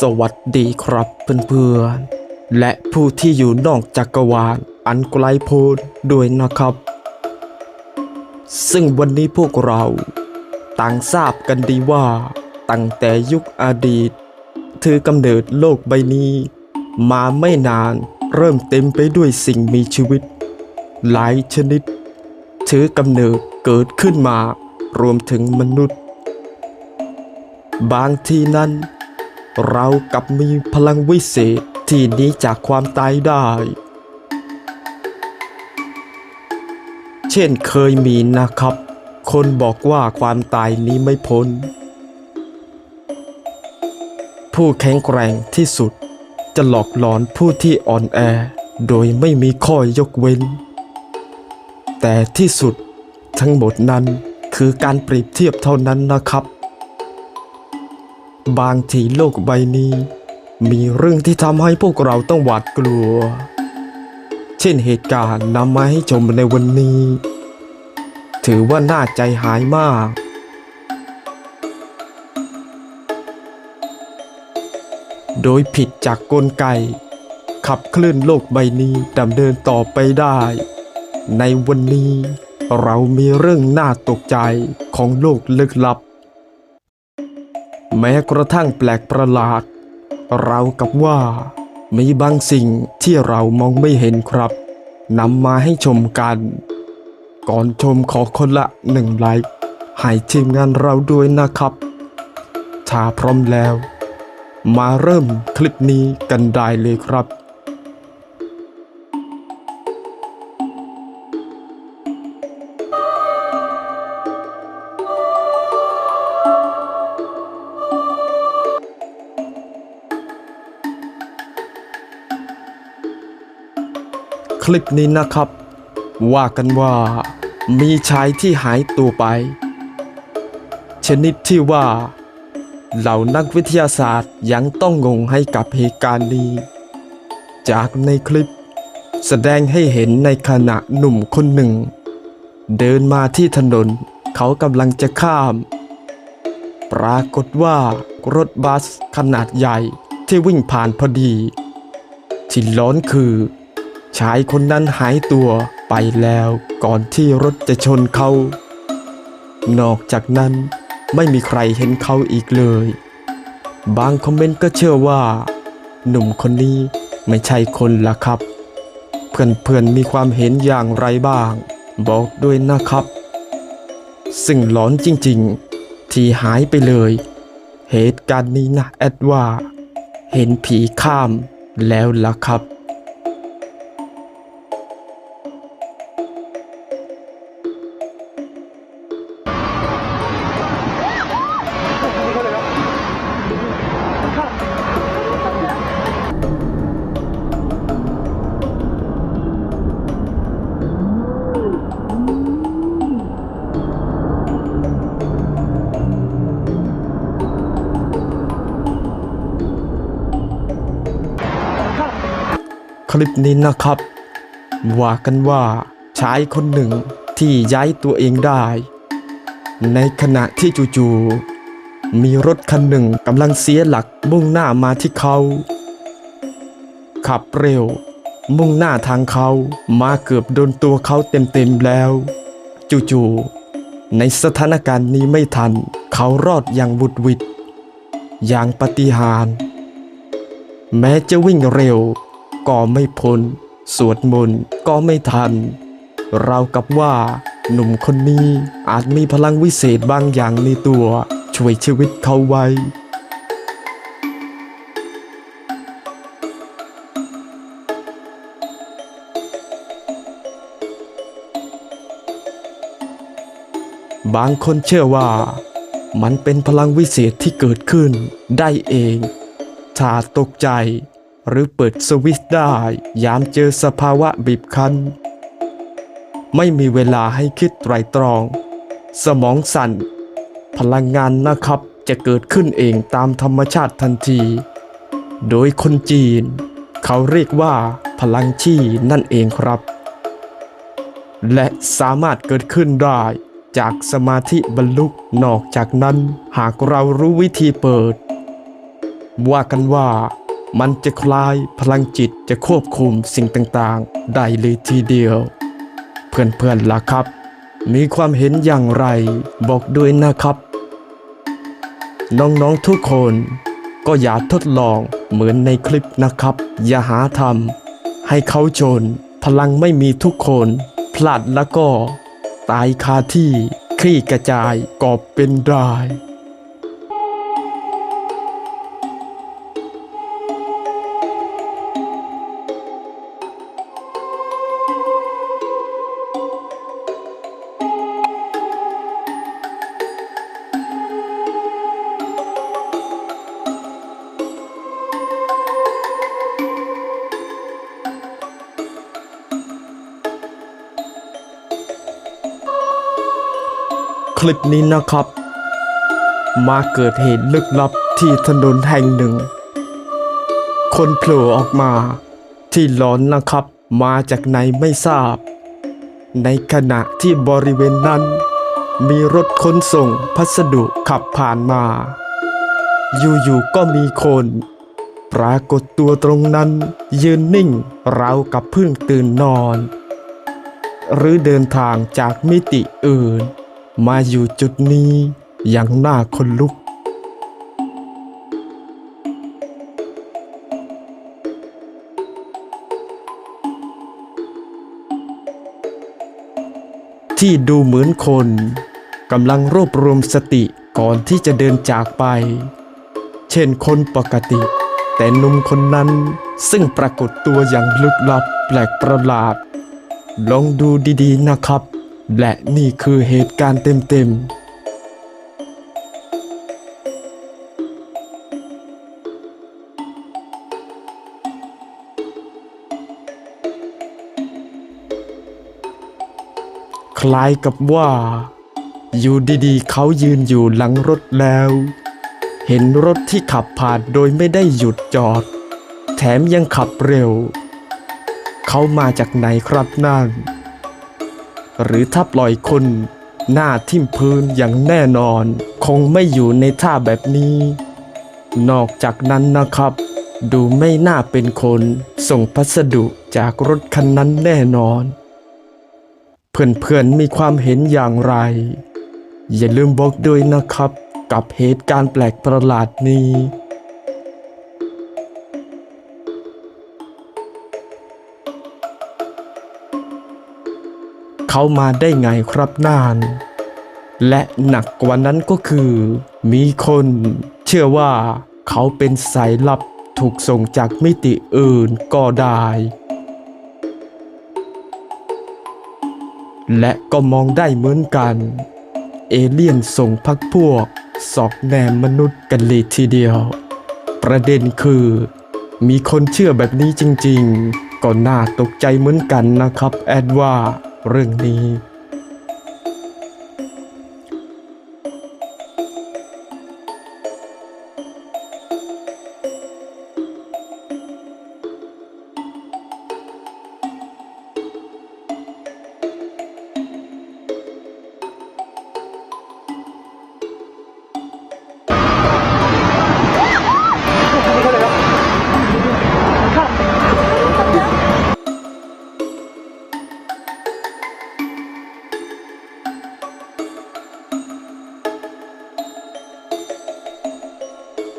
สวัสดีครับเพื่อนๆ และผู้ที่อยู่นอกจักรวาลอันไกลโพ้นด้วยนะครับ ซึ่งวันนี้พวกเรา ต่างทราบกันดีว่า ตั้งแต่ยุคอดีต ถือกำเนิดโลกใบนี้ มาไม่นานเริ่มเต็มไปด้วยสิ่งมีชีวิต หลายชนิด ถือกำเนิดเกิดขึ้นมารวมถึงมนุษย์ บางทีนั้น เรากลับมีพลังวิเศษที่หนี้จากความตายได้ เช่นเคยมีนะครับ คนบอกว่าความตายนี้ไม่พ้น ผู้แข็งแกร่งที่สุดจะหลอกหลอนผู้ที่อ่อนแอ โดยไม่มีข้อยกเว้น แต่ที่สุดทั้งหมดนั้นคือการเปรียบเทียบเท่านั้นนะครับ บางทีโลกใบนี้ มีเรื่องที่ทำให้พวกเราต้องหวาดกลัว เช่นเหตุการณ์นำมาให้ชมในวันนี้ ถือว่าน่าใจหายมากโดยผิดจากกลไก ขับเคลื่อนโลกใบนี้ดำเนินต่อไปได้ ในวันนี้เรามีเรื่องน่าตกใจของโลกลึกลับ ม้กระทั่งแปลกประหลาด เรากับว่า มีบางสิ่งที่เรามองไม่เห็นครับนำมาให้ชมกัน ก่อนชมขอคนละหนึ่งไลค์ให้ทีมงานเราด้วยนะครับ ถ้าพร้อมแล้ว มาเริ่มคลิปนี้กันได้เลยครับ คลิปนี้นะครับ ว่ากันว่ามีชายที่หายตัวไป ชนิดที่ว่า เหล่านักวิทยาศาสตร์ยังต้องงงให้กับเหตุการณ์นี้ จากในคลิป แสดงให้เห็นในขณะหนุ่มคนหนึ่ง เดินมาที่ถนนเขากำลังจะข้าม ปรากฏว่ารถบัสขนาดใหญ่ที่วิ่งผ่านพอดี ที่ร้อนคือ ชายคนนั้นหายตัวไปแล้วก่อนที่รถจะชนเขา นอกจากนั้นไม่มีใครเห็นเขาอีกเลย บางคอมเมนต์ก็เชื่อว่า หนุ่มคนนี้ไม่ใช่คนละครับ เพื่อนๆมีความเห็นอย่างไรบ้าง บอกด้วยนะครับ ซึ่งหลอนจริงๆ ที่หายไปเลย เหตุการณ์นี้นะแอดว่า เห็นผีข้ามแล้วล่ะครับ คลิปนี้นะครับ ว่ากันว่าชายคนหนึ่งที่ย้ายตัวเองได้ ในขณะที่จู่ๆมีรถคันหนึ่งกำลังเสียหลักมุ่งหน้ามาที่เขา ขับเร็ว มุ่งหน้าทางเขามาเกือบโดนตัวเขาเต็มๆแล้ว จู่ๆในสถานการณ์นี้ไม่ทัน เขารอดอย่างบุดวิดอย่างปฏิหาร แม้จะวิ่งเร็ว ก็ไม่พ้น สวดมนต์ก็ไม่ทัน เรากับว่าหนุ่มคนนี้อาจมีพลังวิเศษบางอย่างในตัว ช่วยชีวิตเขาไว้ บางคนเชื่อว่า มันเป็นพลังวิเศษที่เกิดขึ้นได้เองถ้าตกใจ หรือเปิดสวิตช์ได้ ยามเจอสภาวะบีบคั้น ไม่มีเวลาให้คิดไตรตรอง สมองสั่น พลังงานนะครับจะเกิดขึ้นเองตามธรรมชาติทันที โดยคนจีน เขาเรียกว่า พลังชี่นั่นเองครับ และสามารถเกิดขึ้นได้จากสมาธิบรรลุนอกจากนั้น หากเรารู้วิธีเปิด ว่ากันว่า มันจะคลายพลังจิตจะควบคุมสิ่งต่างๆ ได้เลยทีเดียว เพื่อนๆล่ะครับ มีความเห็นอย่างไร บอกด้วยนะครับ น้องๆทุกคนก็อย่าทดลองเหมือนในคลิปนะครับ อย่าหาทำให้เขาจนพลังไม่มีทุกคน พลาดแล้วก็ ตายคาที่คลี่กระจายกอบเป็นได้ ลิปนี้นะครับ มาเกิดเหตุลึกลับที่ถนนแห่งหนึ่ง คนโผล่ออกมา ที่หลอนนะครับ มาจากไหนไม่ทราบ ในขณะที่บริเวณนั้น มีรถขนส่งพัสดุขับผ่านมา อยู่ๆก็มีคนปรากฏตัวตรงนั้น ยืนนิ่งราวกับเพิ่งตื่นนอน หรือเดินทางจากมิติอื่น มาอยู่จุดนี้อย่างน่าคนลุก ที่ดูเหมือนคนกำลังรวบรวมสติก่อนที่จะเดินจากไป เช่นคนปกติ แต่หนุ่มคนนั้นซึ่งปรากฏตัวอย่างลึกลับแปลกประหลาด ลองดูดีๆนะครับ และนี่คือเหตุการณ์เต็มๆคล้ายกับว่า อยู่ดีๆ เขายืนอยู่หลังรถแล้ว เห็นรถที่ขับผ่านโดยไม่ได้หยุดจอด แถมยังขับเร็ว เขามาจากไหนครับนั่น หรือถ้าปล่อยคนหน้าทิ่มพื้นอย่างแน่นอน คงไม่อยู่ในท่าแบบนี้ นอกจากนั้นนะครับ ดูไม่น่าเป็นคน ส่งพัสดุจากรถคันนั้นแน่นอน เพื่อนๆมีความเห็นอย่างไร อย่าลืมบอกด้วยนะครับ กับเหตุการณ์แปลกประหลาดนี้ เขามาได้ไงครับนาน และหนักกว่านั้นก็คือ มีคนเชื่อว่าเขาเป็นสายลับถูกส่งจากมิติอื่นก็ได้ และก็มองได้เหมือนกัน เอเลี่ยนส่งพักพวก สอกแนมมนุษย์กันเลยทีเดียว ประเด็นคือ มีคนเชื่อแบบนี้จริงๆ ก็น่าตกใจเหมือนกันนะครับแอดว่า เรื่องนี้